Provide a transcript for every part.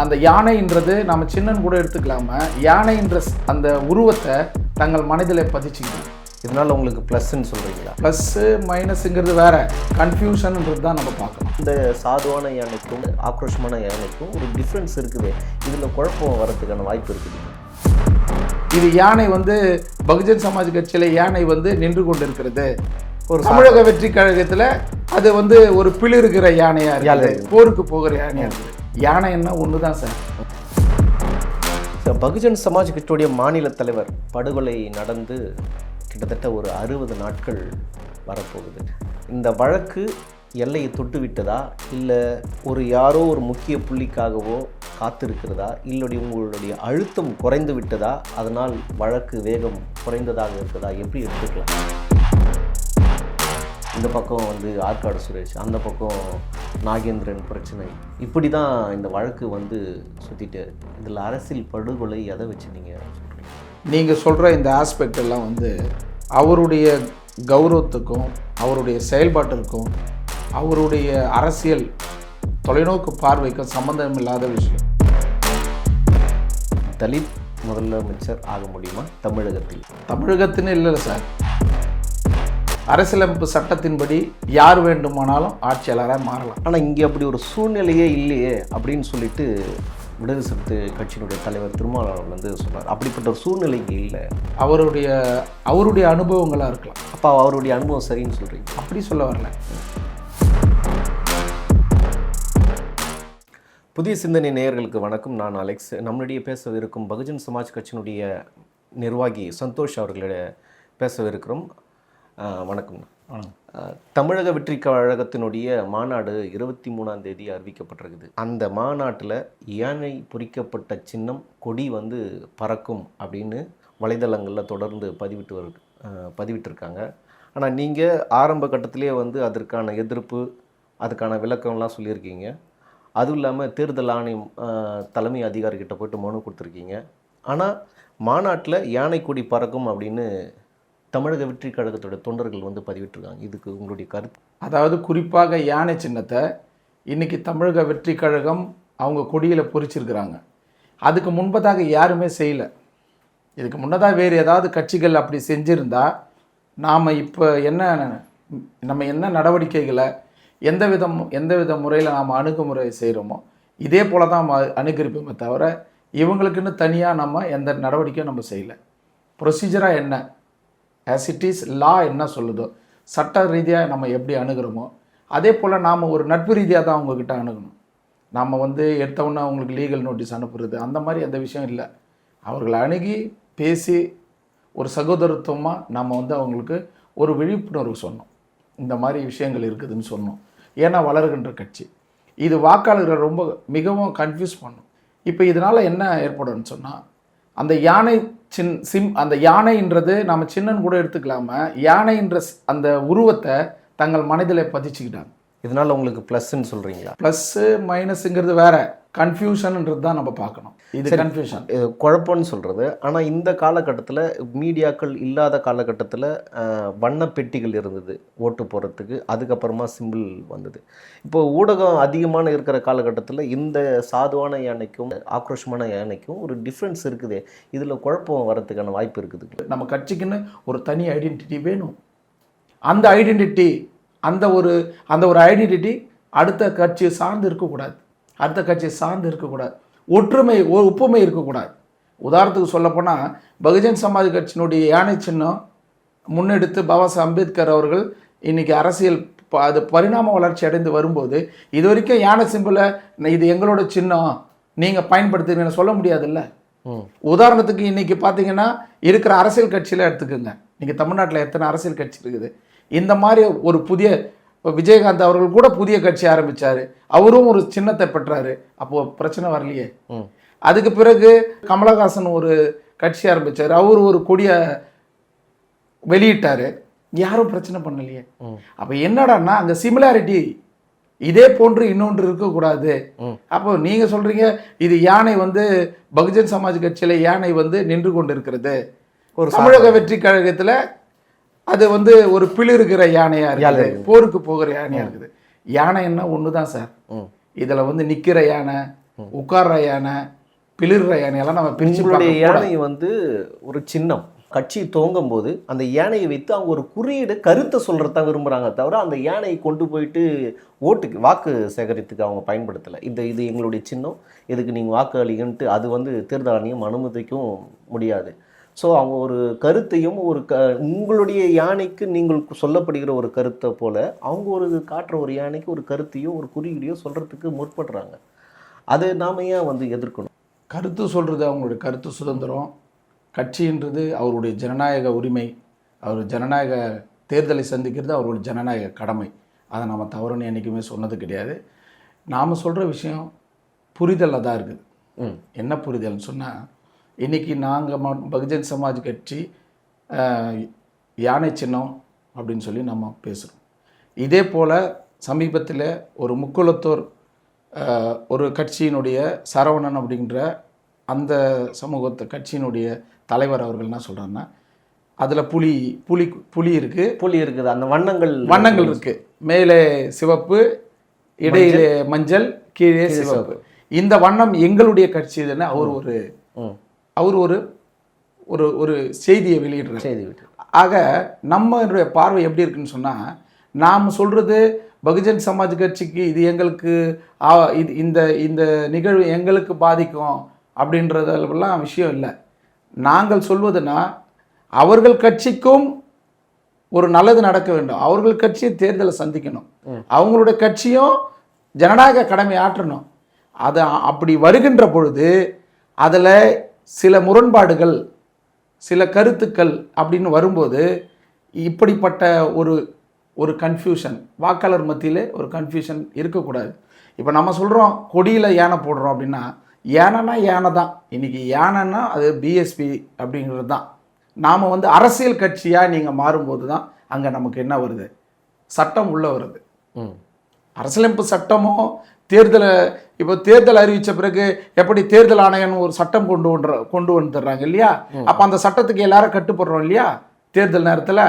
அந்த யானைன்றது நம்ம சின்னன் கூட எடுத்துக்கலாம யானைன்ற அந்த உருவத்தை தங்கள் மனதில் பதிச்சுக்கணும் இதனால உங்களுக்கு ப்ளஸ்ன்னு சொல்கிறீங்களா ப்ளஸ்ஸு மைனஸுங்கிறது வேற. கன்ஃபியூஷன்ன்றது தான் நம்ம பார்க்கணும். இந்த சாதுவான யானைக்கும் ஆக்ரோஷமான யானைக்கும் ஒரு டிஃப்ரென்ஸ் இருக்குது. இதில் குழப்பம் வரதுக்கான வாய்ப்பு இருக்குது. இது யானை வந்து பகுஜன் சமாஜ் கட்சியில் யானை வந்து நின்று கொண்டிருக்கிறது. ஒரு தமிழக வெற்றி கழகத்தில் அது வந்து ஒரு பிளிருக்கிற யானையா யானை. இருக்குது. போருக்கு போகிற யானையா இருக்குது. யானை என்ன? ஒன்று தான் சார் இப்போ பகுஜன் சமாஜ் கட்சியுடைய மாநில தலைவர் படுகொலை நடந்து கிட்டத்தட்ட ஒரு அறுபது நாட்கள் வரப்போகுது. இந்த வழக்கு எல்லையை தொட்டு விட்டதா? இல்லை ஒரு யாரோ ஒரு முக்கிய புள்ளிக்காகவோ காத்திருக்கிறதா? இல்லை உங்களுடைய அழுத்தம் குறைந்து விட்டதா? அதனால் வழக்கு வேகம் குறைந்ததாக இருக்கிறதா? எப்படி எடுத்துக்கலாம்? இந்த பக்கம் வந்து ஆற்காடு சுரேஷ் அந்த பக்கம் நாகேந்திரன் பிரச்சனை. இப்படி தான் இந்த வழக்கு வந்து சுற்றிட்டு இதில் அரசியல் படுகொலை எதை வச்சு நீங்கள் நீங்கள் சொல்கிற இந்த ஆஸ்பெக்ட் எல்லாம் வந்து அவருடைய கௌரவத்துக்கும் அவருடைய செயல்பாட்டிற்கும் அவருடைய அரசியல் தொலைநோக்கு பார்வைக்கும் சம்பந்தம் இல்லாத விஷயம். தலித் முதலமைச்சர் ஆக முடியுமா தமிழகத்தில்? தமிழகத்தின்னு இல்லை சார். அரசியலமைப்பு சட்டத்தின்படி யார் வேண்டுமானாலும் ஆட்சியாளராக மாறலாம். ஆனால் இங்கே அப்படி ஒரு சூழ்நிலையே இல்லையே அப்படின்னு சொல்லிட்டு விடுதலை சிறுத்தை கட்சியினுடைய தலைவர் திருமாவளவன் வந்து சொன்னார். அப்படிப்பட்ட ஒரு சூழ்நிலை இங்கே இல்லை. அவருடைய அவருடைய அனுபவங்களாக இருக்கலாம். அப்போ அவருடைய அனுபவம் சரின்னு சொல்கிறீங்க அப்படி சொல்ல வரல. புதிய சிந்தனை நேயர்களுக்கு வணக்கம். நான் அலெக்ஸ். நம்மளுடைய பேசவிருக்கும் பகுஜன் சமாஜ் கட்சியினுடைய நிர்வாகி சந்தோஷ் அவர்களிட பேசவிருக்கிறோம். வணக்கம். தமிழக வெற்றி கழகத்தினுடைய மாநாடு இருபத்தி மூணாம் தேதி அறிவிக்கப்பட்டிருக்குது. அந்த மாநாட்டில் யானை பொறிக்கப்பட்ட சின்னம் கொடி வந்து பறக்கும் அப்படின்னு வலைதளங்களில் தொடர்ந்து பதிவிட்டு வரு பதிவிட்டிருக்காங்க. ஆனால் நீங்கள் ஆரம்ப கட்டத்திலே வந்து அதற்கான எதிர்ப்பு அதுக்கான விளக்கம்லாம் சொல்லியிருக்கீங்க. அதுவும் இல்லாமல் தேர்தல் ஆணையம் தலைமை அதிகாரிகிட்ட போயிட்டு மனு கொடுத்துருக்கீங்க. ஆனால் மாநாட்டில் யானை கொடி பறக்கும் அப்படின்னு தமிழக வெற்றி கழகத்தோட தொண்டர்கள் வந்து பதிவிட்டிருக்காங்க. இதுக்கு உங்களுடைய கருத்து? அதாவது குறிப்பாக யானை சின்னத்தை இன்றைக்கி தமிழக வெற்றி கழகம் அவங்க கொடியில் பொறிச்சிருக்கிறாங்க. அதுக்கு முன்பதாக யாருமே செய்யலை. இதுக்கு முன்னதாக வேறு ஏதாவது கட்சிகள் அப்படி செஞ்சுருந்தால் நாம் இப்போ என்ன நம்ம என்ன நடவடிக்கைகளை எந்த விதம் எந்த வித முறையில் நாம் அணுகுமுறை செய்கிறோமோ இதே போல தான் நம்ம அணுகரிப்போமே தவிர இவங்களுக்குன்னு தனியாக நம்ம எந்த நடவடிக்கையும் நம்ம செய்யலை. ப்ரொசீஜராக என்ன? ஆஸ் இட் இஸ் லா என்ன சொல்லுதோ சட்ட ரீதியாக நம்ம எப்படி அணுகிறோமோ அதே போல் நாம் ஒரு நட்பு ரீதியாக தான் அவங்கக்கிட்ட அணுகணும். நாம் வந்து எடுத்தவுடனே அவங்களுக்கு லீகல் நோட்டீஸ் அனுப்புறது அந்த மாதிரி எந்த விஷயம் இல்லை. அவர்களை அணுகி பேசி ஒரு சகோதரத்துவமாக நம்ம வந்து அவங்களுக்கு ஒரு விழிப்புணர்வு சொன்னோம். இந்த மாதிரி விஷயங்கள் இருக்குதுன்னு சொன்னோம். ஏன்னா வளர்கின்ற கட்சி. இது வாக்காளர்களை ரொம்ப மிகவும் கன்ஃபியூஸ் பண்ணும். இப்போ இதனால் என்ன ஏற்படும்னு சொன்னால் அந்த யானை சின் சிம் அந்த யானைன்றது நம்ம சின்னன் கூட எடுத்துக்கலாம யானைன்ற ஸ்- அந்த உருவத்தை தங்கள் மனதில் பதிச்சுக்கிட்டாங்க. இதனால் உங்களுக்கு ப்ளஸ்ன்னு சொல்கிறீங்களா ப்ளஸ்ஸு மைனஸுங்கிறது வேற. கன்ஃபியூஷன்ன்றது தான் நம்ம பார்க்கணும். இது கன்ஃபியூஷன் குழப்பம்னு சொல்கிறது ஆனால் இந்த காலகட்டத்தில் மீடியாக்கள் இல்லாத காலகட்டத்தில் வண்ண பெட்டிகள் இருந்தது ஓட்டு போடுறதுக்கு. அதுக்கப்புறமா சிம்பிள் வந்தது. இப்போ ஊடகம் அதிகமான இருக்கிற காலகட்டத்தில் இந்த சாதுவான யானைக்கும் ஆக்ரோஷமான யானைக்கும் ஒரு டிஃப்ரென்ஸ் இருக்குது. இதில் குழப்பம் வரதுக்கான வாய்ப்பு இருக்குது நம்ம கட்சிக்குன்னு ஒரு தனி ஐடென்டிட்டி வேணும். அந்த ஐடென்டிட்டி அந்த ஒரு அந்த ஒரு ஐடென்டிட்டி அடுத்த கட்சியை சார்ந்து இருக்கக்கூடாது. அடுத்த கட்சியை சார்ந்து இருக்கக்கூடாது. ஒற்றுமை ஒப்புமை இருக்கக்கூடாது. உதாரணத்துக்கு சொல்லப்போனால் பகுஜன் சமாஜ் கட்சியினுடைய யானை சின்னம் முன்னெடுத்து பாபா அம்பேத்கர் அவர்கள் இன்னைக்கு அரசியல் அது பரிணாம வளர்ச்சி அடைந்து வரும்போது இது வரைக்கும் யானை சிம்பிளை இது எங்களோட சின்னம் நீங்கள் பயன்படுத்துறீங்கன்னு சொல்ல முடியாதுல்ல? உதாரணத்துக்கு இன்னைக்கு பார்த்தீங்கன்னா இருக்கிற அரசியல் கட்சியில் எடுத்துக்கோங்க. நீங்கள் தமிழ்நாட்டில் எத்தனை அரசியல் கட்சி இருக்குது? இந்த மாதிரி ஒரு புதிய இப்போ விஜயகாந்த் அவர்கள் கூட புதிய கட்சி ஆரம்பிச்சார். அவரும் ஒரு சின்னத்தை பெற்றாரு. அப்போது பிரச்சனை வரலையே. அதுக்கு பிறகு கமலஹாசன் ஒரு கட்சி ஆரம்பிச்சார். அவர் ஒரு கொடியை வெளியிட்டார். யாரும் பிரச்சனை பண்ணலையே. அப்போ என்னடான்னா அங்கே சிமிலாரிட்டி இதே போன்று இன்னொன்று இருக்கக்கூடாது. அப்போ நீங்கள் சொல்கிறீங்க இது யானை வந்து பகுஜன் சமாஜ் கட்சியில் யானை வந்து நின்று கொண்டு இருக்கிறது ஒரு தமிழக வெற்றி கழகத்தில் அது வந்து ஒரு பிளிருக்கிற யானையா இருக்குது. போருக்கு போகிற யானையா இருக்குது. யானை என்ன ஒன்று தான் சார் இதில் வந்து நிற்கிற யானை உட்கார்ற யானை பிளிர்ற யானையெல்லாம் நம்ம பிரிச்சு. யானை வந்து ஒரு சின்னம். கட்சி துவங்கும் போது அந்த யானையை வைத்து அவங்க ஒரு குறியீடு கருத்தை சொல்றது தான் விரும்புறாங்க தவிர அந்த யானையை கொண்டு போயிட்டு ஓட்டுக்கு வாக்கு சேகரித்துக்கு அவங்க பயன்படுத்தலை. இந்த இது எங்களுடைய சின்னம். இதுக்கு நீங்கள் வாக்கு அளிங்கன்ட்டு அது வந்து தேர்தல் ஆணையம் அனுமதிக்கும் முடியாது. ஸோ அவங்க ஒரு கருத்தையும் ஒரு க உங்களுடைய யானைக்கு நீங்கள் சொல்லப்படுகிற ஒரு கருத்தை போல அவங்க ஒரு காட்டுற ஒரு யானைக்கு ஒரு கருத்தையோ ஒரு குறியீடையோ சொல்றதுக்கு முற்படுறாங்க. அதை நாம ஏன் வந்து எதிர்க்கணும்? கருத்து சொல்கிறது அவங்களுடைய கருத்து சுதந்திரம். கட்சின்றது அவருடைய ஜனநாயக உரிமை. அவர் ஜனநாயக தேர்தலை சந்திக்கிறது அவருடைய ஜனநாயக கடமை. அதை நம்ம தவறுன்னு என்றைக்குமே சொன்னது கிடையாது. நாம் சொல்கிற விஷயம் புரிதலில் தான் இருக்குது. ம். என்ன புரிதல்னு சொன்னால் இன்றைக்கி நாங்கள் பகுஜன் சமாஜ் கட்சி யானை சின்னம் அப்படின்னு சொல்லி நம்ம பேசுகிறோம் இதே போல் சமீபத்தில் ஒரு முக்குளத்தூர் ஒரு கட்சியினுடைய சரவணன் அப்படின்ற அந்த சமூகத்து கட்சியினுடைய தலைவர் அவர்கள் என்ன சொல்கிறாங்கன்னா அதில் புலி புலி புலி இருக்குது புலி இருக்குது. அந்த வண்ணங்கள் வண்ணங்கள் இருக்குது மேலே சிவப்பு இடையிலே மஞ்சள். கீழே சிவப்பு. இந்த வண்ணம் எங்களுடைய கட்சி இதுன்னு அவர் ஒரு அவர் ஒரு ஒரு ஒரு செய்தியை வெளியிடுறார். செய்தி ஆக நம்மளுடைய பார்வை எப்படி இருக்குன்னு சொன்னால் நாம் சொல்கிறது பகுஜன் சமாஜ் கட்சிக்கு இது எங்களுக்கு இது இந்த இந்த நிகழ்வு எங்களுக்கு பாதிக்கும் அப்படின்றதெல்லாம் விஷயம் இல்லை. நாங்கள் சொல்வதுன்னா அவர்கள் கட்சிக்கும் ஒரு நல்லது நடக்க வேண்டும். அவர்கள் கட்சி தேர்தலை சந்திக்கணும். அவங்களுடைய கட்சியும் ஜனநாயக கடமை ஆற்றணும். அது அப்படி வருகின்ற பொழுது அதில் சில முரண்பாடுகள் சில கருத்துக்கள் அப்படின்னு வரும்போது இப்படிப்பட்ட ஒரு ஒரு கன்ஃபியூஷன் வாக்காளர் மத்தியில் ஒரு கன்ஃபியூஷன் இருக்கக்கூடாது. இப்போ நம்ம சொல்கிறோம் கொடியில் யானை போடுறோம் அப்படின்னா யானைனா யானை தான். இன்றைக்கி யானைன்னா அது பிஎஸ்பி அப்படிங்கிறது தான். நாம் வந்து அரசியல் கட்சியாக நீங்கள் மாறும்போது தான் அங்கே நமக்கு என்ன வருது? சட்டம் உள்ளே வருது. ம். அரசியலமைப்பு சட்டமோ தேர்தலை இப்போ தேர்தல் அறிவித்த பிறகு எப்படி தேர்தல் ஆணையம் ஒரு சட்டம் கொண்டு வன்ற கொண்டு வந்துடுறாங்க இல்லையா? அப்போ அந்த சட்டத்துக்கு எல்லாரும் கட்டுப்படுறோம் இல்லையா? தேர்தல் நேரத்தில்.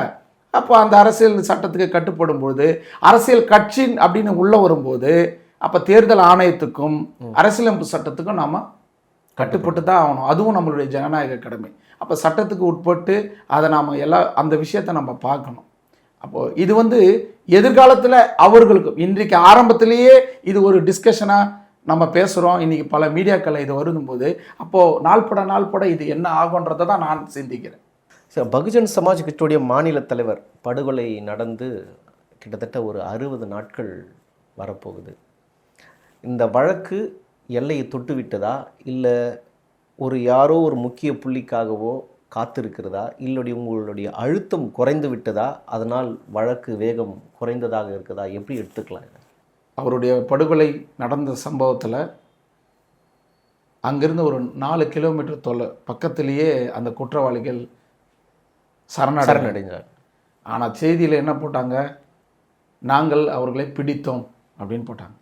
அப்போ அந்த அரசியல் சட்டத்துக்கு கட்டுப்படும் பொழுது அரசியல் கட்சி அப்படின்னு உள்ள வரும்போது அப்போ தேர்தல் ஆணையத்துக்கும் அரசியலமைப்பு சட்டத்துக்கும் நாம கட்டுப்பட்டு தான் ஆகணும். அதுவும் நம்மளுடைய ஜனநாயக கடமை. அப்போ சட்டத்துக்கு உட்பட்டு அதை நாம் எல்லா அந்த விஷயத்தை நம்ம பார்க்கணும். அப்போது இது வந்து எதிர்காலத்தில் அவர்களுக்கு இன்றைக்கு ஆரம்பத்திலேயே இது ஒரு டிஸ்கஷனாக நம்ம பேசுகிறோம் இன்றைக்கி பல மீடியாக்களில் இது வரும்போது அப்போது நாள்பட நாள்பட இது என்ன ஆகுன்றதை தான் நான் சிந்திக்கிறேன். சார் பகுஜன் சமாஜ் கட்சியுடைய மாநில தலைவர் படுகொலை நடந்து கிட்டத்தட்ட ஒரு அறுபது நாட்கள் வரப்போகுது. இந்த வழக்கு எல்லையை தொட்டு விட்டதா? இல்லை ஒரு யாரோ ஒரு முக்கிய புள்ளிக்காகவோ காத்திருக்கிறதா? இல்லை உங்களுடைய அழுத்தம் குறைந்து விட்டதா? அதனால் வழக்கு வேகம் குறைந்ததாக இருக்குதா? எப்படி எடுத்துக்கலாம் அவருடைய படுகொலை நடந்த சம்பவத்தில் அங்கிருந்து ஒரு நாலு கிலோமீட்டர் தொலை பக்கத்திலேயே அந்த குற்றவாளிகள் சரணடை சரணடைஞ்சார் ஆனால் செய்தியில் என்ன போட்டாங்க? நாங்கள் அவர்களை பிடித்தோம் அப்படின்னு போட்டாங்க.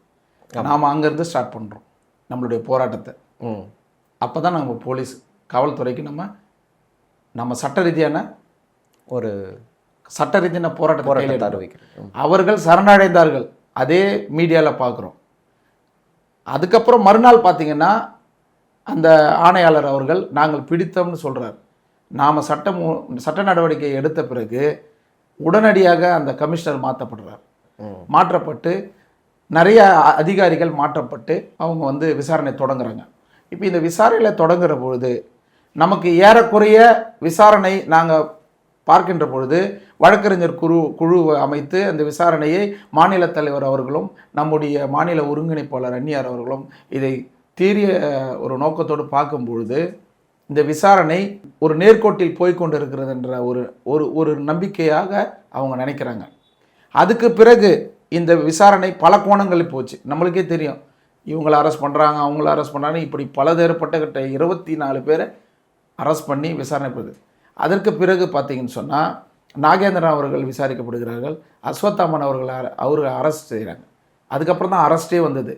நாம் அங்கேருந்து ஸ்டார்ட் பண்ணுறோம் நம்மளுடைய போராட்டத்தை. அப்போ தான் நம்ம போலீஸ் காவல்துறைக்கு நம்ம நம்ம சட்ட ரீதியான ஒரு சட்ட ரீதியான கையில் போராட்டத்தை. அறிவிக்கிறேன் அவர்கள் சரணடைந்தார்கள். அதே மீடியாவில் பார்க்குறோம் அதுக்கப்புறம் மறுநாள் பார்த்தீங்கன்னா அந்த ஆணையாளர் அவர்கள் நாங்கள் பிடித்தோம்னு சொல்கிறார் நாம் சட்டம் சட்ட நடவடிக்கை எடுத்த பிறகு உடனடியாக அந்த கமிஷனர் மாற்றப்படுறார் மாற்றப்பட்டு நிறைய அதிகாரிகள் மாற்றப்பட்டு அவங்க வந்து விசாரணை தொடங்குறாங்க. இப்போ இந்த விசாரணையில் தொடங்குற பொழுது நமக்கு ஏறக்குறைய விசாரணை நாங்கள் பார்க்கின்ற பொழுது வழக்கறிஞர் குழு குழுவை அமைத்து அந்த விசாரணையை மாநில தலைவர் அவர்களும் நம்முடைய மாநில ஒருங்கிணைப்பாளர் அந்நியார் அவர்களும் இதை தீரிய ஒரு நோக்கத்தோடு பார்க்கும் பொழுது இந்த விசாரணை ஒரு நேர்கோட்டில் போய் கொண்டு இருக்கிறது என்ற ஒரு ஒரு ஒரு நம்பிக்கையாக அவங்க நினைக்கிறாங்க. அதுக்கு பிறகு இந்த விசாரணை பல கோணங்களில் போச்சு. நம்மளுக்கே தெரியும். இவங்களை அரெஸ்ட் பண்ணுறாங்க அவங்கள அரெஸ்ட் பண்ணுறாங்க இப்படி பலதேரப்பட்ட கிட்ட இருபத்தி நாலு பேரை அரெஸ்ட் பண்ணி விசாரணை போகுது அதற்கு பிறகு பார்த்தீங்கன்னு சொன்னால் நாகேந்திரன் அவர்கள் விசாரிக்கப்படுகிறார்கள். அஸ்வத்தாமன் அவர்கள் அவர்கள் அரெஸ்ட் செய்கிறாங்க அதுக்கப்புறம் தான் அரெஸ்டே வந்தது.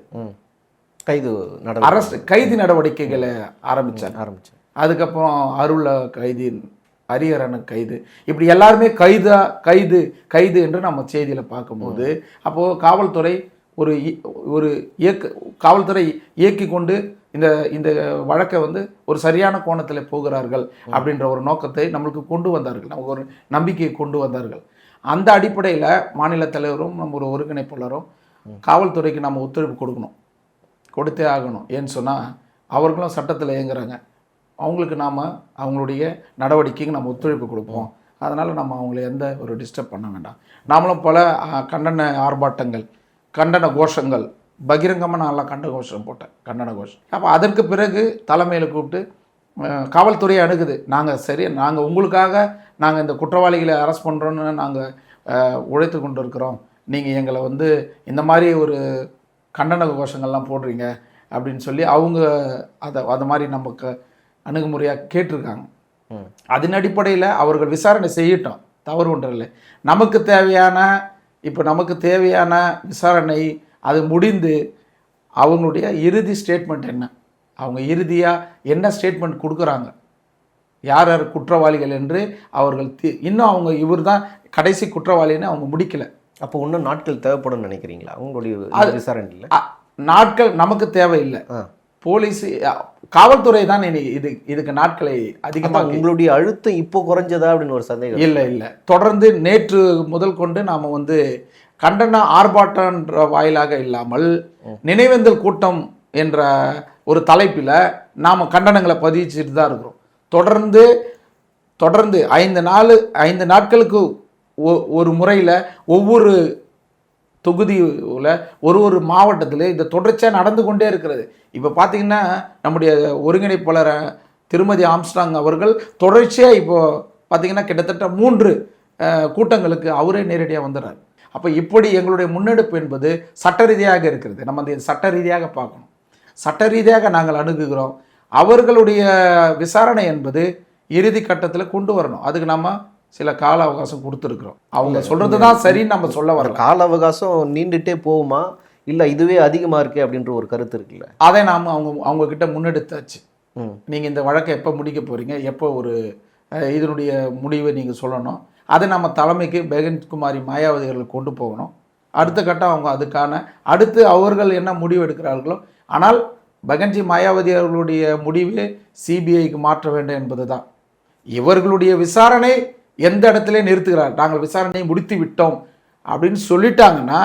கைது அரெஸ்ட் கைது நடவடிக்கைகளை ஆரம்பித்தாங்க ஆரம்பிச்சேன் அதுக்கப்புறம் அருள கைது ஹரிஹரனு கைது. இப்படி எல்லாருமே கைதா கைது கைது என்று நம்ம செய்தியில் பார்க்கும்போது அப்போது காவல்துறை ஒரு ஒரு இயக்க காவல்துறை இயக்கி கொண்டு இந்த இந்த வழக்கை வந்து ஒரு சரியான கோணத்தில் போகிறார்கள் அப்படின்ற ஒரு நோக்கத்தை நம்மளுக்கு கொண்டு வந்தார்கள். நமக்கு ஒரு நம்பிக்கையை கொண்டு வந்தார்கள். அந்த அடிப்படையில் மாநில தலைவரும் நம்ம ஒரு ஒருங்கிணைப்பாளரும் காவல்துறைக்கு நம்ம ஒத்துழைப்பு கொடுக்கணும். கொடுத்தே ஆகணும். ஏன்னு சொன்னால் அவர்களும் சட்டத்தில் இயங்குறாங்க. அவங்களுக்கு நாம் அவங்களுடைய நடவடிக்கைக்கு நம்ம ஒத்துழைப்பு கொடுப்போம். அதனால் நம்ம அவங்கள எந்த ஒரு டிஸ்டர்ப் பண்ண வேண்டாம். நாமளும் பல கண்டன ஆர்ப்பாட்டங்கள் கண்டன கோஷங்கள் பகிரங்கமாக நான் எல்லாம் கண்டன கோஷம் போட்டேன் கண்டன கோஷம். அப்போ அதற்கு பிறகு தலைமையில் கூப்பிட்டு அஹ், காவல்துறை அணுகுது. நாங்கள் சரி நாங்கள் உங்களுக்காக நாங்கள் இந்த குற்றவாளிகளை அரெஸ்ட் பண்ணுறோன்னு நாங்கள் உழைத்து கொண்டு இருக்கிறோம் நீங்கள் எங்களை வந்து இந்த மாதிரி ஒரு கண்டன கோஷங்கள்லாம் போடுறீங்க அப்படின்னு சொல்லி அவங்க அதை அது மாதிரி நமக்கு அணுகுமுறையாக கேட்டிருக்காங்க. அதன் அடிப்படையில் அவர்கள் விசாரணை செய்யட்டும். தவறு ஒன்றில்லை நமக்கு தேவையான இப்போ நமக்கு தேவையான விசாரணை அது முடிந்து அவங்களுடைய இறுதி ஸ்டேட்மெண்ட் என்ன? அவங்க இறுதியாக என்ன ஸ்டேட்மெண்ட் கொடுக்குறாங்க? யார் யார் குற்றவாளிகள் என்று அவர்கள் தி- இன்னும் அவங்க இவர் தான் கடைசி குற்றவாளின்னு அவங்க முடிக்கல. அப்போ இன்னும் நாட்கள் தேவைப்படும்னு நினைக்கிறீங்களா? உங்களுடைய விசாரணையில்? நாட்கள் நமக்கு தேவையில்லை. போலீஸ் காவல்துறை தான் இனி இது இதுக்கு நாட்களை அதிகமாக உங்களுடைய அழுத்தம் இப்போ குறைஞ்சதா அப்படின்னு ஒரு சந்தேகம். இல்லை இல்லை. தொடர்ந்து நேற்று முதல் கொண்டு நாம் வந்து கண்டன ஆர்ப்பாட்டன்ற வாயிலாக இல்லாமல் நினைவேந்தல் கூட்டம் என்ற ஒரு தலைப்பில் நாம் கண்டனங்களை பதிவிச்சுட்டு தான் இருக்கிறோம். தொடர்ந்து தொடர்ந்து ஐந்து நாள் ஐந்து நாட்களுக்கு ஒ- ஒரு முறையில் ஒவ்வொரு தொகுதியில் ஒரு ஒரு மாவட்டத்தில் இந்த தொடர்ச்சியாக நடந்து கொண்டே இருக்கிறது. இப்போ பார்த்தீங்கன்னா நம்முடைய ஒருங்கிணைப்பாளர் திருமதி ஆம்ஸ்டாங் அவர்கள் தொடர்ச்சியாக இப்போ பார்த்தீங்கன்னா கிட்டத்தட்ட மூன்று கூட்டங்களுக்கு அவரே நேரடியாக வந்துடுறார் அப்போ இப்படி எங்களுடைய முன்னெடுப்பு என்பது சட்ட ரீதியாக இருக்கிறது. நம்ம அந்த சட்ட ரீதியாக பார்க்கணும். சட்ட ரீதியாக நாங்கள் அணுகுகிறோம். அவர்களுடைய விசாரணை என்பது இறுதி கட்டத்தில் கொண்டு வரணும். அதுக்கு நம்ம சில கால அவகாசம் கொடுத்துருக்குறோம். அவங்க சொல்றது தான் சரின்னு நம்ம சொல்ல ஒரு வரலாம் கால அவகாசம் நீண்டுட்டே போகுமா? இல்லை இதுவே அதிகமாக இருக்கே அப்படின்ற ஒரு கருத்து இருக்குல்ல? அதை நாம் அவங்க அவங்க கிட்ட முன்னெடுத்தாச்சு. ம். நீங்கள் இந்த வழக்கை எப்போ முடிக்க போகிறீங்க எப்போ ஒரு இதனுடைய முடிவை நீங்கள் சொல்லணும்? அதை நம்ம தலைமைக்கு பெகன் மாயாவதிகளை மாயாவதிகளுக்கு கொண்டு போகணும். அடுத்த கட்டம் அவங்க அதுக்கான அடுத்து அவர்கள் என்ன முடிவு எடுக்கிறார்களோ ஆனால் பகன்ஜி மாயாவதி அவர்களுடைய முடிவே சிபிஐக்கு மாற்ற வேண்டும் என்பது தான் இவர்களுடைய விசாரணை எந்த இடத்துல நிறுத்துகிறார் நாங்கள் விசாரணையை முடித்து விட்டோம் அப்படின்னு சொல்லிட்டாங்கன்னா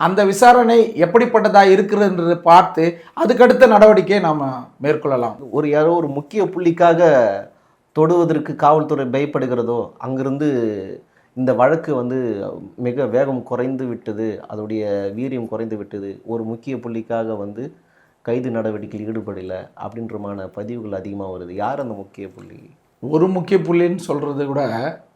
அந்த விசாரணை எப்படிப்பட்டதாக இருக்கிறதுன்றதை பார்த்து அதுக்கடுத்த நடவடிக்கையை நாம் மேற்கொள்ளலாம். ஒரு யாரோ ஒரு முக்கிய புள்ளிக்காக தொடுவதற்கு காவல்துறை பயப்படுகிறதோ அங்கிருந்து இந்த வழக்கு வந்து மிக வேகம் குறைந்து விட்டது. அதோடைய வீரியம் குறைந்து விட்டது. ஒரு முக்கிய புள்ளிக்காக வந்து கைது நடவடிக்கையில் ஈடுபடல அப்படின்றமான பதிவுகள் அதிகமாக வருது. யார் அந்த முக்கிய புள்ளி? ஒரு முக்கிய புள்ளின்னு சொல்கிறத விட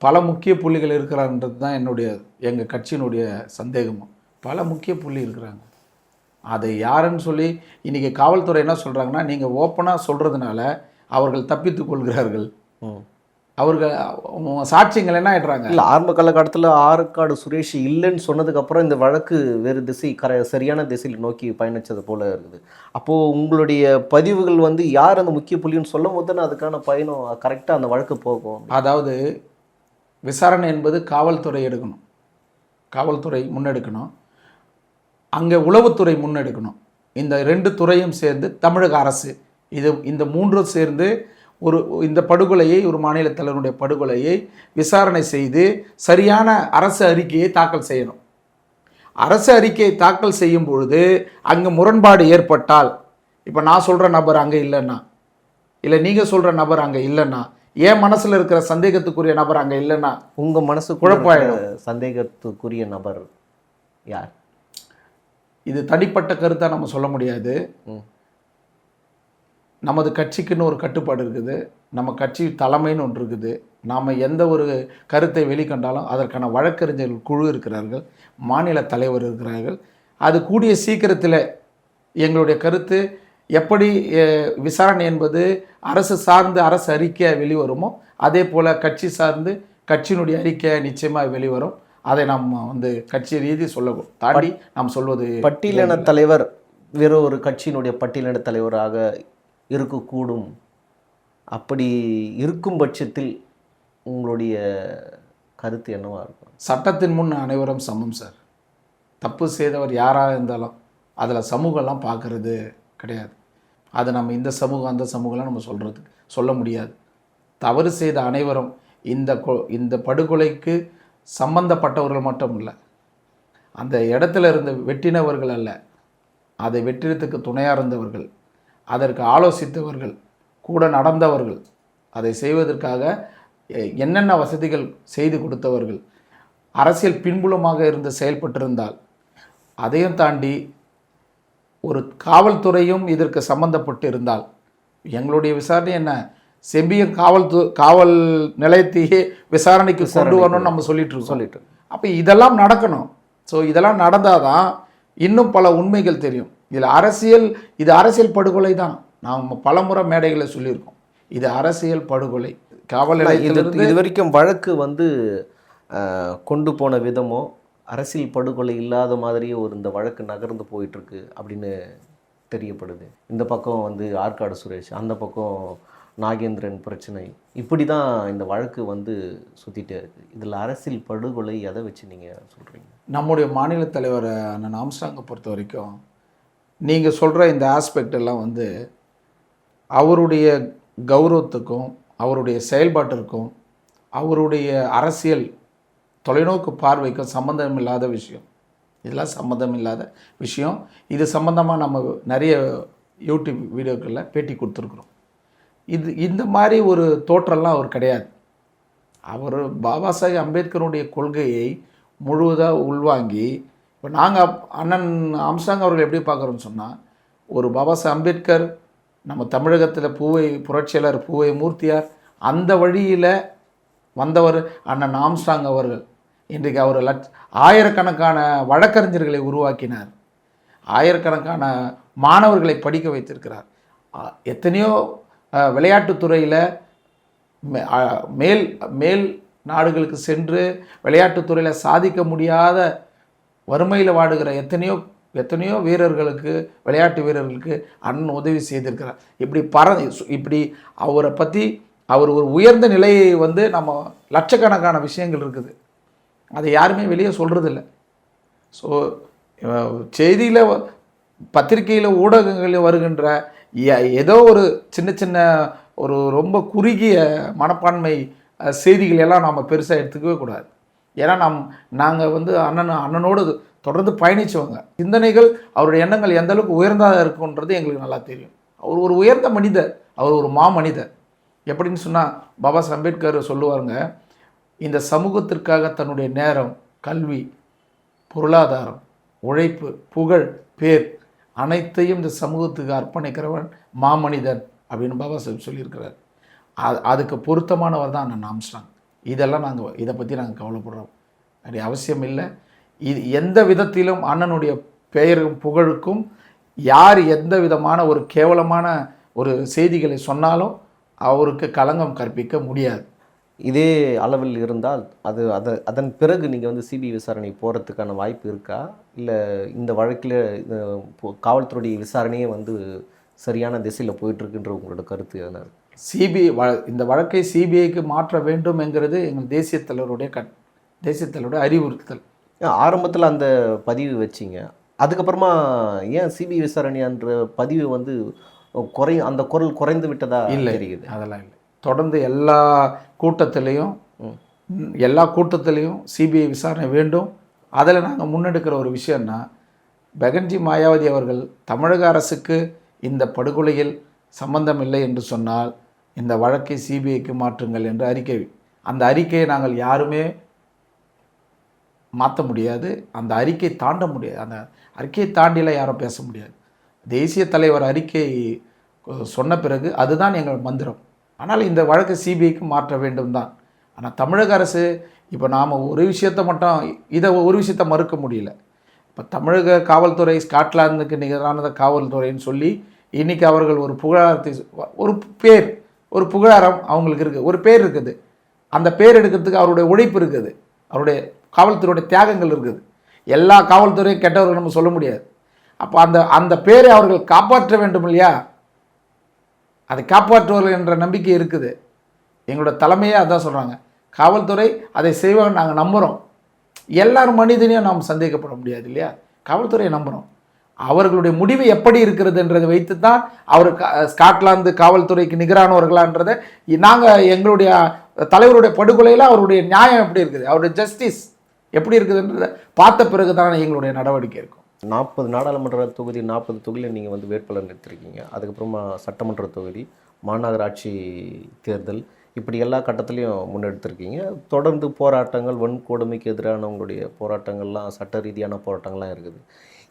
பல முக்கிய புள்ளிகள் இருக்கிறான்றது தான் என்னுடைய எங்கள் கட்சியினுடைய சந்தேகமும். பல முக்கிய புள்ளி இருக்கிறாங்க. அதை யாருன்னு சொல்லி இன்றைக்கி காவல்துறை என்ன சொல்கிறாங்கன்னா நீங்கள் ஓப்பனாக சொல்கிறதுனால அவர்கள் தப்பித்து கொள்கிறார்கள். அவங்க சாட்சியங்கள் என்ன ஆயிடுறாங்க? இல்லை ஆரம்ப காலகட்டத்தில் ஆற்காடு சுரேஷ் இல்லைன்னு சொன்னதுக்கப்புறம் இந்த வழக்கு வேறு திசை கர சரியான திசையில் நோக்கி பயணிச்சது போல இருக்குது. அப்போது உங்களுடைய பதிவுகள் வந்து யார் அந்த முக்கிய புள்ளின்னு சொல்லும் போது தானே அதுக்கான பயணம் கரெக்டாக அந்த வழக்கு போகும் அதாவது விசாரணை என்பது காவல்துறை எடுக்கணும். காவல்துறை முன்னெடுக்கணும். அங்கே உளவுத்துறை முன்னெடுக்கணும். இந்த ரெண்டு துறையும் சேர்ந்து தமிழக அரசு இது இந்த மூன்றும் சேர்ந்து ஒரு இந்த படுகொலையை ஒரு மாநில தலைவருடைய படுகொலையை விசாரணை செய்து சரியான அரசு அறிக்கையை தாக்கல் செய்யணும் அரசு அறிக்கையை தாக்கல் செய்யும் பொழுது அங்கே முரண்பாடு ஏற்பட்டால் இப்போ நான் சொல்கிற நபர் அங்கே இல்லைன்னா இல்லை நீங்கள் சொல்கிற நபர் அங்கே இல்லைன்னா என் மனசில் இருக்கிற சந்தேகத்துக்குரிய நபர் அங்கே இல்லைன்னா உங்கள் மனசு குழப்பாயிடும். சந்தேகத்துக்குரிய நபர் யார் இது தனிப்பட்ட கருத்தாக நம்ம சொல்ல முடியாது. நமது கட்சிக்குன்னு ஒரு கட்டுப்பாடு இருக்குது. நம்ம கட்சி தலைமைன்னு ஒன்று இருக்குது. நாம் எந்த ஒரு கருத்தை வெளிக்கண்டாலும் அதற்கான வழக்கறிஞர்கள் குழு இருக்கிறார்கள். மாநில தலைவர் இருக்கிறார்கள். அது கூடிய சீக்கிரத்தில் எங்களுடைய கருத்து எப்படி விசாரணை என்பது அரசு சார்ந்து அரசு அறிக்கை வெளிவருமோ அதே போல் கட்சி சார்ந்து கட்சியினுடைய அறிக்கை நிச்சயமாக வெளிவரும். அதை நாம் வந்து கட்சி ரீதி சொல்ல தாண்டி நாம் சொல்வது பட்டியலின தலைவர் வேற ஒரு கட்சியினுடைய பட்டியலின தலைவராக இருக்கக்கூடும். அப்படி இருக்கும் பட்சத்தில் உங்களுடைய கருத்து என்னவாக இருக்கும்? சட்டத்தின் முன் அனைவரும் சமம் சார் தப்பு செய்தவர் யாராக இருந்தாலும் அதில் சமூகம்லாம் பார்க்குறது கிடையாது. அது நம்ம இந்த சமூகம் அந்த சமூகம்லாம் நம்ம சொல்கிறதுக்கு சொல்ல முடியாது. தவறு செய்த அனைவரும் இந்த கொ- இந்த படுகொலைக்கு சம்பந்தப்பட்டவர்கள் மட்டும் இல்லை அந்த இடத்துல இருந்து வெட்டினவர்கள் அல்ல அதை வெற்றிடத்துக்கு துணையாக இருந்தவர்கள் அதற்கு ஆலோசித்தவர்கள் கூட நடந்தவர்கள் அதை செய்வதற்காக என்னென்ன வசதிகள் செய்து கொடுத்தவர்கள் அரசியல் பின்புலமாக இருந்து செயல்பட்டிருந்தால் அதையும் தாண்டி ஒரு காவல்துறையும் இதற்கு சம்பந்தப்பட்டு இருந்தால் எங்களுடைய விசாரணை என்ன? செம்பியம் காவல்து காவல் நிலையத்தையே விசாரணைக்கு கொண்டு வரணும்னு நம்ம சொல்லிட்டு சொல்லிட்டு அப்போ இதெல்லாம் நடக்கணும். ஸோ இதெல்லாம் நடந்தால் தான் இன்னும் பல உண்மைகள் தெரியும். இதில் அரசியல் இது அரசியல் படுகொலை தான். நாம் பலமுறை மேடைகளை சொல்லியிருக்கோம். இது அரசியல் படுகொலை. காவல் இது நிலையத்திலிருந்து இது வரைக்கும் வழக்கு வந்து கொண்டு போன விதமோ அரசியல் படுகொலை இல்லாத மாதிரியே ஒரு இந்த வழக்கு நகர்ந்து போயிட்டு இருக்கு அப்படின்னு தெரியப்படுது. இந்த பக்கம் வந்து ஆற்காடு சுரேஷ் அந்த பக்கம் நாகேந்திரன் பிரச்சனை. இப்படி தான் இந்த வழக்கு வந்து சுத்திட்டே இருக்கு. இதில் அரசியல் படுகொலை எதை வச்சு நீங்க சொல்றீங்க? நம்முடைய மாநில தலைவர் அண்ணன் ஆம்ஸ்டாங்கை பொறுத்த வரைக்கும் நீங்கள் சொல்கிற இந்த ஆஸ்பெக்ட் எல்லாம் வந்து அவருடைய கௌரவத்துக்கும் அவருடைய செயல்பாட்டிற்கும் அவருடைய அரசியல் தொலைநோக்கு பார்வைக்கும் சம்மந்தம் இல்லாத விஷயம். இதெல்லாம் சம்மந்தம் இல்லாத விஷயம். இது சம்மந்தமாக நம்ம நிறைய யூடியூப் வீடியோக்களில் பேட்டி கொடுத்துருக்குறோம். இது இந்த மாதிரி ஒரு தோற்றம்லாம் அவர் கிடையாது. அவர் பாபா சாஹேப் அம்பேத்கருடைய கொள்கையை முழுவதாக உள்வாங்கி இப்போ நாங்கள் அண்ணன் அம்சாங் அவர்கள் எப்படி பார்க்குறோன்னு சொன்னால் ஒரு பாபா சாஹ் அம்பேத்கர் நம்ம தமிழகத்தில் பூவை புரட்சியாளர் பூவை மூர்த்தியார் அந்த வழியில் வந்தவர் அண்ணன் ஆம்ஸ்டாங் அவர்கள். இன்றைக்கு அவர் லட்ச ஆயிரக்கணக்கான வழக்கறிஞர்களை உருவாக்கினார். ஆயிரக்கணக்கான மாணவர்களை படிக்க வைத்திருக்கிறார். எத்தனையோ விளையாட்டுத்துறையில் மே- மேல் மேல் நாடுகளுக்கு சென்று விளையாட்டுத்துறையில் சாதிக்க முடியாத வறுமையில் வாடுகிற எத்தனையோ எத்தனையோ வீரர்களுக்கு விளையாட்டு வீரர்களுக்கு அண்ணன் உதவி செய்திருக்கிறார். இப்படி பர இப்படி அவரை பற்றி அவர் ஒரு உயர்ந்த நிலையை வந்து நம்ம லட்சக்கணக்கான விஷயங்கள் இருக்குது. அதை யாருமே வெளியே சொல்கிறதில்ல ஸோ செய்தியில் பத்திரிகையில் ஊடகங்களில் வருகின்ற ஏதோ ஒரு சின்ன சின்ன ஒரு ரொம்ப குறுகிய மனப்பான்மை அஹ், செய்திகள் எல்லாம் நாம் பெருசாக எடுத்துக்கவே கூடாது. ஏன்னா நம் நாங்கள் வந்து அண்ணன் அண்ணனோடு தொடர்ந்து பயணித்தவங்க சிந்தனைகள் அவருடைய எண்ணங்கள் எந்த அளவுக்கு உயர்ந்ததாக இருக்குன்றது எங்களுக்கு நல்லா தெரியும். அவர் ஒரு உயர்ந்த மனிதர். அவர் ஒரு மாமனிதர். எப்படின்னு சொன்னால் பாபா அம்பேத்கர் சொல்லுவாருங்க இந்த சமூகத்திற்காக தன்னுடைய நேரம் கல்வி பொருளாதாரம் உழைப்பு புகழ் பேர் அனைத்தையும் இந்த சமூகத்துக்கு அர்ப்பணிக்கிறவன் மாமனிதன் அப்படின்னு பாபா சாஹிப் சொல்லியிருக்கிறார். அது அதுக்கு பொருத்தமானவர் தான் அண்ணன் ஆம்ஸ்டாங் இதெல்லாம் நாங்கள் இதை பற்றி நாங்கள் கவலைப்படுறோம். அப்படி அவசியம் இல்லை. இது எந்த விதத்திலும் அண்ணனுடைய பெயரும் புகழுக்கும் யார் எந்த விதமான ஒரு கேவலமான ஒரு செய்திகளை சொன்னாலும் அவருக்கு களங்கம் கற்பிக்க முடியாது. இதே அளவில் இருந்தால் அது அதை அதன் பிறகு நீங்கள் வந்து சிபிஐ விசாரணை போகிறதுக்கான வாய்ப்பு இருக்கா? இல்லை இந்த வழக்கில் காவல்துறையுடைய விசாரணையே வந்து சரியான திசையில் போயிட்டுருக்குன்ற உங்களோட கருத்து என்ன சிபிஐ வ இந்த வழக்கை சிபிஐக்கு மாற்ற வேண்டும் என்கிறது எங்கள் தேசிய தலைவருடைய கட் தேசிய தலைவருடைய அறிவுறுத்தல். ஆரம்பத்தில் அந்த பதிவு வச்சிங்க? அதுக்கப்புறமா ஏன் சிபிஐ விசாரணைன்ற பதிவு வந்து குறை அந்த குரல் குறைந்து விட்டதா இல்லை தெரியுது? அதெல்லாம் இல்லை. தொடர்ந்து எல்லா கூட்டத்திலையும் எல்லா கூட்டத்திலையும் சிபிஐ விசாரணை வேண்டும். அதில் நாங்கள் முன்னெடுக்கிற ஒரு விஷயம்னா பெகன்ஜி மாயாவதி அவர்கள் தமிழக அரசுக்கு இந்த படுகொலையில் சம்பந்தம் இல்லை என்று சொன்னால் இந்த வழக்கை சிபிஐக்கு மாற்றுங்கள் என்று அறிக்கை. அந்த அறிக்கையை நாங்கள் யாருமே மாற்ற முடியாது. அந்த அறிக்கை தாண்ட முடியாது. அந்த அறிக்கையை தாண்டிலாம் யாரும் பேச முடியாது. தேசிய தலைவர் அறிக்கை சொன்ன பிறகு அதுதான் எங்கள் மந்திரம். ஆனால் இந்த வழக்கை சிபிஐக்கு மாற்ற வேண்டும் தான். ஆனால் தமிழக அரசு இப்போ நாம் ஒரு விஷயத்தை மட்டும் இதை ஒரு விஷயத்தை மறுக்க முடியல. இப்போ தமிழக காவல்துறை ஸ்காட்லாந்துக்கு நிகரானத காவல்துறைன்னு சொல்லி இன்னைக்கு அவர்கள் ஒரு புகழாரத்தை ஒரு பேர் ஒரு புகழாரம் அவங்களுக்கு இருக்குது ஒரு பேர் இருக்குது. அந்த பேர் எடுக்கிறதுக்கு அவருடைய உழைப்பு இருக்குது. அவருடைய காவல்துறையுடைய தியாகங்கள் இருக்குது. எல்லா காவல்துறையும் கெட்டவர்கள் நம்ம சொல்ல முடியாது. அப்போ அந்த அந்த பேரை அவர்கள் காப்பாற்ற வேண்டும் இல்லையா? அதை காப்பாற்றுவார்கள் என்ற நம்பிக்கை இருக்குது. எங்களோட தலைமையே அதான் சொல்கிறாங்க காவல்துறை அதை செய்வாங்க நாங்கள் நம்புகிறோம் எல்லார் மனிதனையும் நாம் சந்தேகப்பட முடியாது இல்லையா? காவல்துறையை நம்புகிறோம் அவர்களுடைய முடிவு எப்படி இருக்கிறதுன்றதை வைத்து தான் அவர் ஸ்காட்லாந்து காவல்துறைக்கு நிகரானவர்களான்றதை நாங்கள் எங்களுடைய தலைவருடைய படுகொலையில் அவருடைய நியாயம் எப்படி இருக்குது அவருடைய ஜஸ்டிஸ் எப்படி இருக்குதுன்றதை பார்த்த பிறகு தான் எங்களுடைய நடவடிக்கை இருக்கும். நாற்பது நாடாளுமன்ற தொகுதி நாற்பது தொகுதியில் நீங்கள் வந்து வேட்பாளர் நிறுத்திருக்கீங்க. அதுக்கப்புறமா சட்டமன்ற தொகுதி மாநகராட்சி தேர்தல் இப்படி எல்லா கட்டத்துலேயும் முன்னெடுத்திருக்கீங்க. தொடர்ந்து போராட்டங்கள் வன்கொடுமைக்கு எதிரான உங்களுடைய போராட்டங்கள்லாம் சட்ட ரீதியான போராட்டங்கள்லாம் இருக்குது.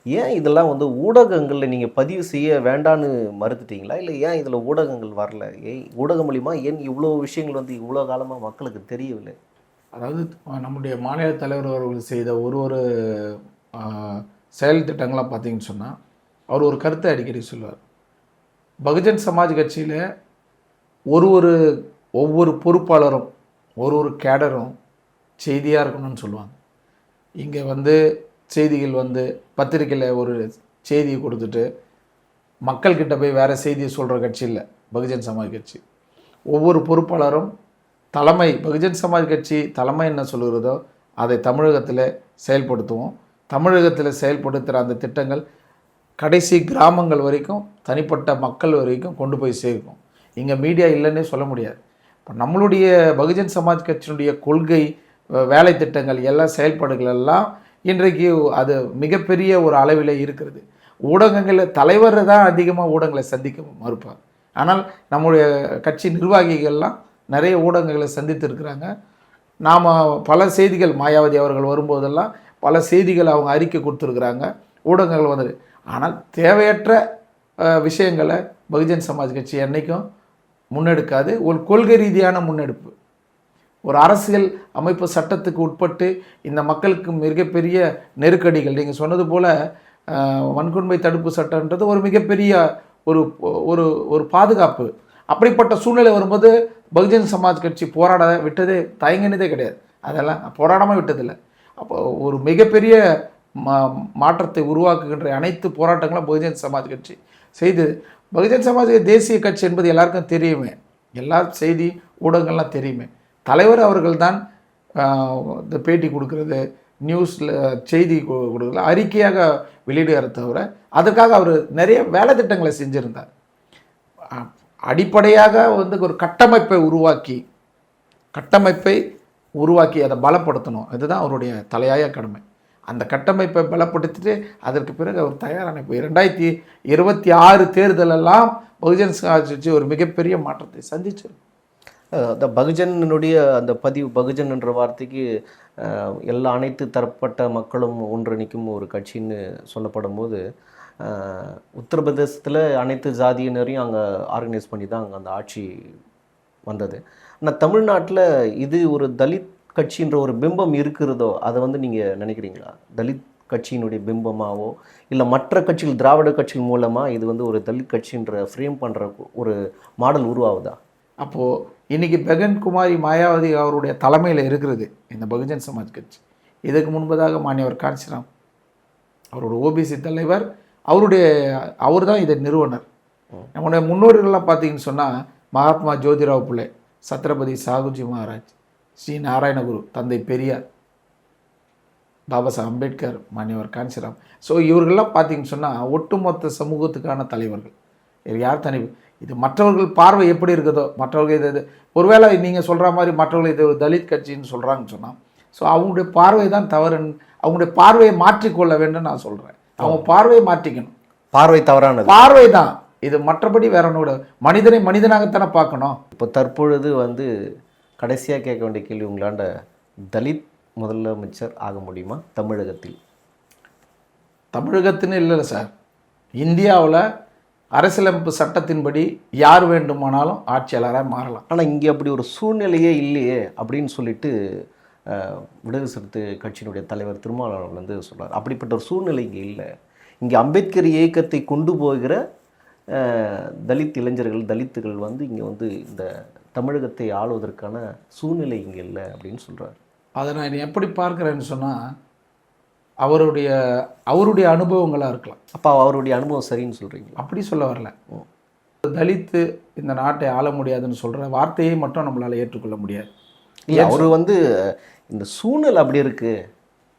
ஏன் இதெல்லாம் வந்து ஊடகங்களில் நீங்கள் பதிவு செய்ய வேண்டான்னு மறுத்துட்டீங்களா? இல்லை ஏன் இதில் ஊடகங்கள் வரல? ஏன் ஊடகம் மூலிமா ஏன் இவ்வளோ விஷயங்கள் வந்து இவ்வளோ காலமாக மக்களுக்கு தெரியவில்லை? அதாவது நம்முடைய மாநில தலைவர் அவர்கள் செய்த ஒரு ஒரு செயல் திட்டங்களாக பார்த்தீங்கன்னு சொன்னால் அவர் ஒரு கருத்தை அடிக்கடி சொல்லுவார். பகுஜன் சமாஜ் கட்சியில் ஒரு ஒரு ஒவ்வொரு பொறுப்பாளரும் ஒரு ஒரு கேடரும் செய்தியாக இருக்கணும்னு சொல்லுவாங்க. இங்கே வந்து செய்திகள் வந்து பத்திரிக்கையில் ஒரு செய்தியை கொடுத்துட்டு மக்கள்கிட்ட போய் வேறு செய்தியை சொல்கிற கட்சி இல்லை. பகுஜன் சமாஜ் கட்சி. ஒவ்வொரு பொறுப்பாளரும் தலைமை பகுஜன் சமாஜ் கட்சி தலைமை என்ன சொல்கிறதோ அதை தமிழகத்தில் செயல்படுத்துவோம். தமிழகத்தில் செயல்படுத்துகிற அந்த திட்டங்கள் கடைசி கிராமங்கள் வரைக்கும் தனிப்பட்ட மக்கள் வரைக்கும் கொண்டு போய் சேர்க்கும். இங்கே மீடியா இல்லைன்னே சொல்ல முடியாது. இப்போ நம்மளுடைய பகுஜன் சமாஜ் கட்சியினுடைய கொள்கை வேலை திட்டங்கள் எல்லாம் செயல்பாடுகள் எல்லாம் இன்றைக்கு அது மிகப்பெரிய ஒரு அளவில் இருக்கிறது. ஊடகங்களில் தலைவர் தான் அதிகமாக ஊடகங்களை சந்திக்க மறுப்பார் ஆனால் நம்முடைய கட்சி நிர்வாகிகள்லாம் நிறைய ஊடகங்களை சந்தித்து இருக்கிறாங்க. நாம் பல செய்திகள் மாயாவதி அவர்கள் வரும்போதெல்லாம் பல செய்திகள் அவங்க அறிக்கை கொடுத்துருக்குறாங்க. ஊடகங்கள் வந்து ஆனால் தேவையற்ற விஷயங்களை பகுஜன் சமாஜ் கட்சி என்றைக்கும் முன்னெடுக்காது. ஒரு கொள்கை ரீதியான முன்னெடுப்பு. ஒரு அரசியல் அமைப்பு சட்டத்துக்கு உட்பட்டு இந்த மக்களுக்கு மிகப்பெரிய நெருக்கடிகள். நீங்கள் சொன்னது போல் வன்கொடுமை தடுப்பு சட்டன்றது ஒரு மிகப்பெரிய ஒரு ஒரு ஒரு பாதுகாப்பு. அப்படிப்பட்ட சூழ்நிலை வரும்போது பகுஜன் சமாஜ் கட்சி போராட விட்டதே தயங்கினதே கிடையாது. அதெல்லாம் போராடாமல் விட்டதில்லை. அப்போ ஒரு மிகப்பெரிய மா மாற்றத்தை உருவாக்குகின்ற அனைத்து போராட்டங்களும் பகுஜன் சமாஜ் கட்சி செய்து பகுஜன் சமாஜ் தேசிய கட்சி என்பது எல்லாருக்கும் தெரியுமே. எல்லா செய்தி ஊடகங்கள்லாம் தெரியுமே. தலைவர் அவர்கள் தான் இந்த பேட்டி கொடுக்கறது நியூஸில் செய்தி கொ- கொடுக்கறது அறிக்கையாக வெளியிடுகிற தவிர அதற்காக அவர் நிறைய வேலை திட்டங்களை செஞ்சுருந்தார். அடிப்படையாக வந்து ஒரு கட்டமைப்பை உருவாக்கி கட்டமைப்பை உருவாக்கி அதை பலப்படுத்தணும். இதுதான் அவருடைய தலையாய கடமை. அந்த கட்டமைப்பை பலப்படுத்திட்டு அதற்கு பிறகு அவர் தயாரான இப்போ இரண்டாயிரத்தி இருபத்தி ஆறு தேர்தலெல்லாம் பகுஜன் சமாஜ் கட்சி ஒரு மிகப்பெரிய மாற்றத்தை சந்திச்சிருக்கும் அந்த பகுஜனுடைய அந்த பதிவு பகுஜன் என்ற வார்த்தைக்கு எல்லா அனைத்து தரப்பட்ட மக்களும் ஒன்றிணைக்கும் ஒரு கட்சின்னு சொல்லப்படும் போது உத்தரப்பிரதேசத்தில் அனைத்து ஜாதியினரையும் அங்கே ஆர்கனைஸ் பண்ணி தான் அங்கே அந்த ஆட்சி வந்தது. ஆனால் தமிழ்நாட்டில் இது ஒரு தலித் கட்சின்ற ஒரு பிம்பம் இருக்கிறதோ அதை வந்து நீங்கள் நினைக்கிறீங்களா? தலித் கட்சியினுடைய பிம்பமாவோ இல்லை மற்ற கட்சிகள் திராவிட கட்சிகள் மூலமாக இது வந்து ஒரு தலித் கட்சின்ற ஃப்ரேம் பண்ணுற ஒரு மாடல் உருவாகுதா? அப்போது இன்னைக்கு பெகன் குமாரி மாயாவதி அவருடைய தலைமையில் இருக்கிறது இந்த பகுஜன் சமாஜ் கட்சி. இதுக்கு முன்பதாக மாநியவர் காஞ்சிராம் அவரோட ஓபிசி தலைவர் அவருடைய அவர் தான் இதை நிறுவனர். நம்முடைய முன்னோர்கள்லாம் பார்த்தீங்கன்னு சொன்னால் மகாத்மா ஜோதிராவ் புலே சத்ரபதி சாகுஜி மகாராஜ் ஸ்ரீ நாராயணகுரு தந்தை பெரியார் பாபா சாஹ் அம்பேத்கர் மாநியவர் காஞ்சிராம் ஸோ இவர்கள்லாம் பார்த்தீங்கன்னு சொன்னால் ஒட்டுமொத்த சமூகத்துக்கான தலைவர்கள். யார் தனி இது மற்றவர்கள் பார்வை எப்படி இருக்குதோ மற்றவர்கள் இது இது ஒருவேளை நீங்கள் சொல்கிற மாதிரி மற்றவர்கள் இது ஒரு தலித் கட்சின்னு சொல்கிறாங்கன்னு சொன்னால் ஸோ அவங்களுடைய பார்வை தான் தவறுன்னு அவங்களுடைய பார்வையை மாற்றிக்கொள்ள வேண்டும் நான் சொல்கிறேன் அவங்க பார்வையை மாற்றிக்கணும். பார்வை தவறானது. பார்வை தான். இது மற்றபடி வேற ஒன்று மனிதனை மனிதனாகத்தானே பார்க்கணும். இப்போ தற்பொழுது வந்து கடைசியாக கேட்க வேண்டிய கேள்வி உங்களாண்ட தலித் முதலமைச்சர் ஆக முடியுமா? தமிழகத்தில். தமிழகத்துன்னு இல்லை சார். இந்தியாவில் அரசியலமைப்பு சட்டத்தின்படி யார் வேண்டுமானாலும் ஆட்சியாளராக மாறலாம். ஆனால் இங்கே அப்படி ஒரு சூழ்நிலையே இல்லையே அப்படின்னு சொல்லிட்டு விடுதலை சிறுத்தை கட்சியினுடைய தலைவர் திருமாவளவன் வந்து சொல்றார். அப்படிப்பட்ட ஒரு சூழ்நிலை இங்கே இல்லை. இங்கே அம்பேத்கர் இயக்கத்தை கொண்டு போகிற தலித் இளைஞர்கள் தலித்துகள் வந்து இங்கே வந்து இந்த தமிழகத்தை ஆளுவதற்கான சூழ்நிலை இங்கே இல்லை அப்படின்னு சொல்றார். அதை நான் எப்படி பார்க்குறேன்னு சொன்னால் அவருடைய அவருடைய அனுபவங்களாக இருக்கலாம். அப்போ அவருடைய அனுபவம் சரின்னு சொல்கிறீங்களா அப்படி சொல்ல வரல. தலித்து இந்த நாட்டை ஆள முடியாதுன்னு சொல்கிற வார்த்தையை மட்டும் நம்மளால் ஏற்றுக்கொள்ள முடியாது. இல்லை அவர் வந்து இந்த சூழ்நிலை அப்படி இருக்கு.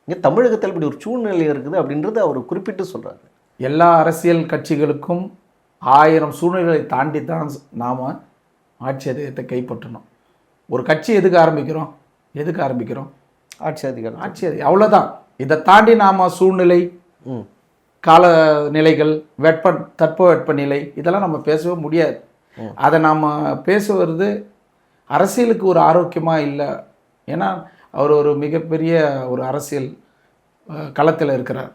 இங்கே தமிழகத்தில் இப்படி ஒரு சூழ்நிலை இருக்குது அப்படின்றது அவர் குறிப்பிட்டு சொல்றாரு. எல்லா அரசியல் கட்சிகளுக்கும் ஆயிரம் சூழ்நிலைகளை தாண்டி தான் நாம் ஆட்சி அதிகாரத்தை கைப்பற்றணும். ஒரு கட்சி எதுக்கு ஆரம்பிக்கிறோம்? எதுக்கு ஆரம்பிக்கிறோம்? ஆட்சி அதிகாரம் ஆட்சி அவ்வளோதான் இதை தாண்டி நாம் சூழ்நிலை கால நிலைகள் வெப்ப தட்பவெப்ப நிலை இதெல்லாம் நம்ம பேசவே முடியாது. அதை நாம் பேசுவது அரசியலுக்கு ஒரு ஆரோக்கியமாக இல்லை. ஏன்னா அவர் ஒரு மிகப்பெரிய ஒரு அரசியல் களத்தில் இருக்கிறார்.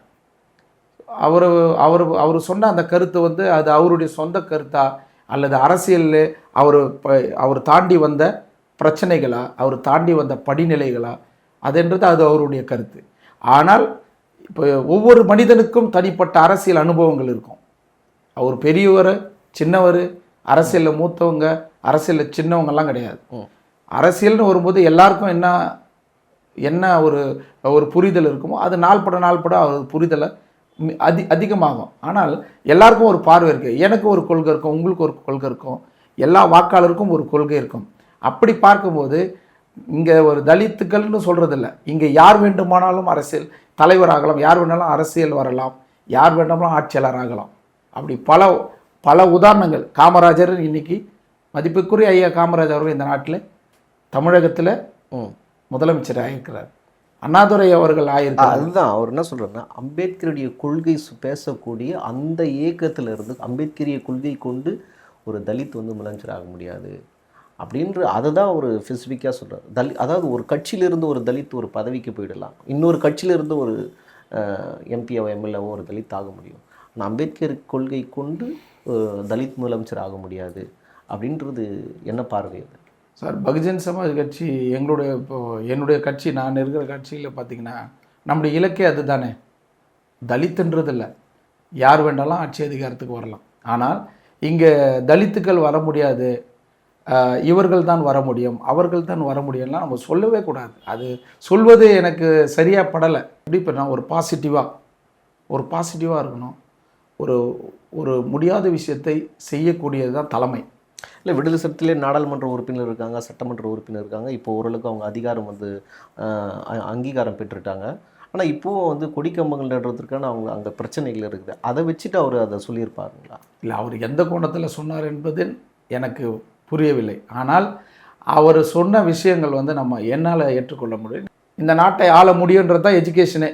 அவர் அவர் அவர் சொன்ன அந்த கருத்து வந்து அது அவருடைய சொந்த கருத்தா? அல்லது அரசியலில் அவர் அவர் தாண்டி வந்த பிரச்சனைகளா? அவர் தாண்டி வந்த படிநிலைகளா? அதுன்றது அது அவருடைய கருத்து. ஆனால் இப்போ ஒவ்வொரு மனிதனுக்கும் தனிப்பட்ட அரசியல் அனுபவங்கள் இருக்கும். அவர் பெரியவர் சின்னவர் அரசியலில் மூத்தவங்க அரசியலில் சின்னவங்கெல்லாம் கிடையாது. அரசியல்னு வரும்போது எல்லாருக்கும் என்ன என்ன ஒரு ஒரு புரிதல் இருக்குமோ அது நாள்பட நாள்பட அவர் புரிதலை அதி அதிகமாகும். ஆனால் எல்லாருக்கும் ஒரு பார்வை இருக்குது எனக்கு ஒரு கொள்கை இருக்கும் உங்களுக்கு ஒரு கொள்கை இருக்கும். எல்லா வாக்காளருக்கும் ஒரு கொள்கை இருக்கும். அப்படி பார்க்கும்போது இங்கே ஒரு தலித்துக்கள்னு சொல்கிறதில்ல இங்கே யார் வேண்டுமானாலும் அரசியல் தலைவர் ஆகலாம் யார் வேணாலும் அரசியல் வரலாம் யார் வேண்டாமலும் ஆட்சியாளர் ஆகலாம். அப்படி பல பல உதாரணங்கள். காமராஜர் இன்னைக்கு மதிப்புக்குரிய ஐயா காமராஜர் அவர்கள் இந்த நாட்டில் தமிழகத்தில் முதலமைச்சராக இருக்கிறார். அண்ணாதுரை அவர்கள் ஆ, அதுதான். அவர் என்ன சொல்கிறாருன்னா அம்பேத்கருடைய கொள்கை பேசக்கூடிய அந்த இயக்கத்திலிருந்து அம்பேத்கரிய கொள்கை கொண்டு ஒரு தலித் வந்து முதலமைச்சர் ஆக முடியாது. அப்படின்ற அதை தான் ஒரு ஸ்பெசிஃபிக்காக சொல்கிறார் தலி அதாவது ஒரு கட்சியிலிருந்து ஒரு தலித் ஒரு பதவிக்கு போயிடலாம். இன்னொரு கட்சியிலிருந்து ஒரு எம்பிஓ எம்எல்ஏவோ ஒரு தலித் ஆக முடியும். ஆனால் அம்பேத்கர் கொள்கை கொண்டு தலித் முதலமைச்சர் ஆக முடியாது அப்படின்றது என்ன பார்வை அது? சார் பகுஜன் சமாஜ் கட்சி எங்களுடைய இப்போ என்னுடைய கட்சி நான் இருக்கிற கட்சியில் பார்த்தீங்கன்னா நம்முடைய இலக்கே அதுதானே. தலித்துன்றது இல்லை யார் வேண்டாலும் ஆட்சி அதிகாரத்துக்கு வரலாம். ஆனால் இங்கே தலித்துக்கள் வர முடியாது. இவர்கள் தான் வர முடியும். அவர்கள் தான் வர முடியும்லாம் நம்ம சொல்லவே கூடாது. அது சொல்வது எனக்கு சரியாக படலை. எப்படி இப்போ நான் ஒரு பாசிட்டிவாக ஒரு பாசிட்டிவாக இருக்கணும். ஒரு ஒரு முடியாத விஷயத்தை செய்யக்கூடியது தான் தலைமை. இல்லை விடுதலை சிறுத்தையிலே நாடாளுமன்ற உறுப்பினர் இருக்காங்க சட்டமன்ற உறுப்பினர் இருக்காங்க. இப்போ ஓரளவுக்கு அவங்க அதிகாரம் வந்து அங்கீகாரம் பெற்றுட்டாங்க. ஆனால் இப்போவும் வந்து கொடிக்கம்பங்கள் நடுறதுக்கான அவங்க அங்கே பிரச்சனைகள் இருக்குது. அதை வச்சுட்டு அவர் அதை சொல்லியிருப்பாருங்களா? இல்லை அவர் எந்த கோணத்தில் சொன்னார் என்பது எனக்கு புரியவில்லை. ஆனால் அவர் சொன்ன விஷயங்கள் வந்து நம்ம என்னால் ஏற்றுக்கொள்ள முடியும் இந்த நாட்டை ஆள முடியுன்றது தான் எஜுகேஷனே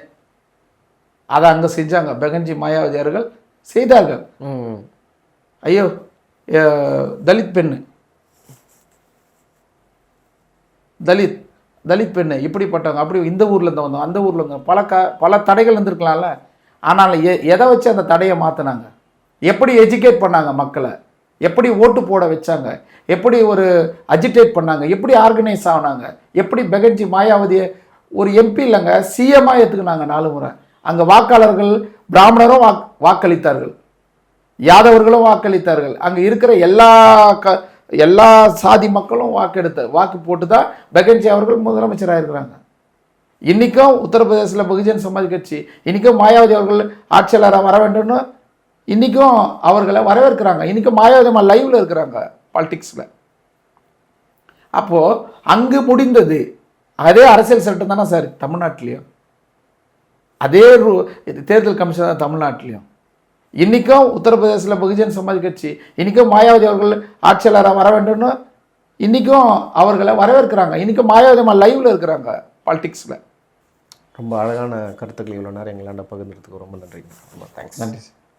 அதை அங்கே செஞ்சாங்க. பெகன்ஜி மாயாவதி அவர்கள் செய்தார்கள் ஐயோ தலித் பெண்ணு. தலித் தலித் பெண்ணு. இப்படிப்பட்டவங்க அப்படி இந்த ஊர்ல இருந்து வந்தோம் அந்த ஊர்ல இருந்து பல க பல தடைகள் இருந்திருக்கலாம்ல ஆனால் எ எதை வச்சு அந்த தடையை மாற்றினாங்க எப்படி எஜுகேட் பண்ணாங்க மக்களை? எப்படி ஓட்டு போட வச்சாங்க? எப்படி ஒரு அஜிடேட் பண்ணாங்க? எப்படி ஆர்கனைஸ் ஆனாங்க? எப்படி பெகன்ஜி மாயாவதியை ஒரு எம்பி இல்லைங்க சிஎம்மாக ஏற்றுக்குனாங்க நாலு முறை. அங்கே வாக்காளர்கள் பிராமணரும் வாக் வாக்களித்தார்கள். யாதவர்களும் வாக்களித்தார்கள். அங்கே இருக்கிற எல்லா க எல்லா சாதி மக்களும் வாக்கெடுத்த வாக்கு போட்டு தான் பெகன்ஜி அவர்கள் முதலமைச்சராக இருக்கிறாங்க. இன்றைக்கும் உத்தரப்பிரதேசத்தில் பகுஜன் சமாஜ் கட்சி இன்றைக்கும் மாயாவதி அவர்கள் ஆட்சியாளராக வர வேண்டும்னு இன்றைக்கும் அவர்களை வரவேற்கிறாங்க. இன்றைக்கும் மாயாவதி அம்மா லைவில் இருக்கிறாங்க பாலிடிக்ஸில் அப்போது அங்கு முடிந்தது அதே அரசியல் சட்டம் தானே சார் தமிழ்நாட்டிலையும். அதே ரூ- தேர்தல் கமிஷன் தான் தமிழ்நாட்டிலையும். இன்றைக்கும் உத்தரப்பிரதேசத்தில் பகுஜன் சமாஜ் கட்சி இன்றைக்கும் மாயாவதி அவர்கள் ஆட்சியாளராக வர வேண்டும்னு இன்றைக்கும் அவர்களை வரவேற்கிறாங்க. இன்றைக்கும் மாயாவதி அம்மா லைவில் இருக்கிறாங்க பாலிடிக்ஸில் ரொம்ப அழகான கருத்துக்கள் இவ்வளோ நேரம் எங்களாண்ட பகிர்ந்ததுக்கு ரொம்ப நன்றிங்க. ரொம்ப தேங்க்ஸ் நன்றி சார்.